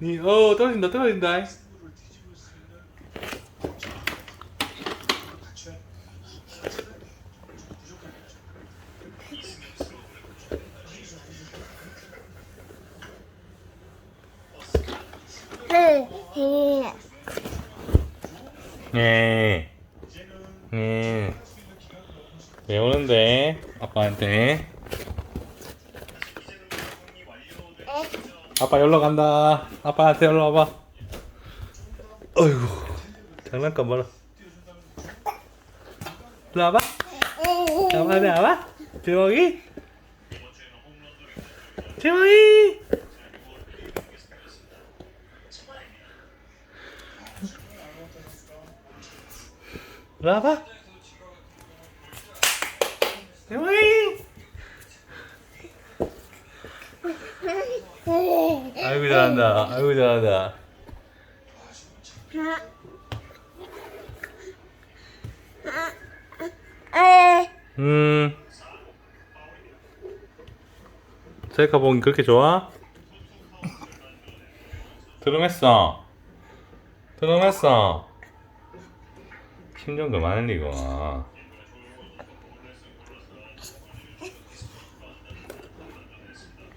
니, 어, 떨어진다, 떨어진다. 예. 예. 왜 오는데? 아빠한테. 아빠 열러 간다. 아빠한테 열러 와봐. 어이구. 장난감 봐라. 일로 와봐. 아빠한테 와봐. 제목이? 제목이? 일로 와봐. 제목이? 아이고 잘한다. 아이고 잘한다. 음. 셀카 보기 그렇게 좋아? 드럼했어. 드럼했어. 심정도 많은 리가.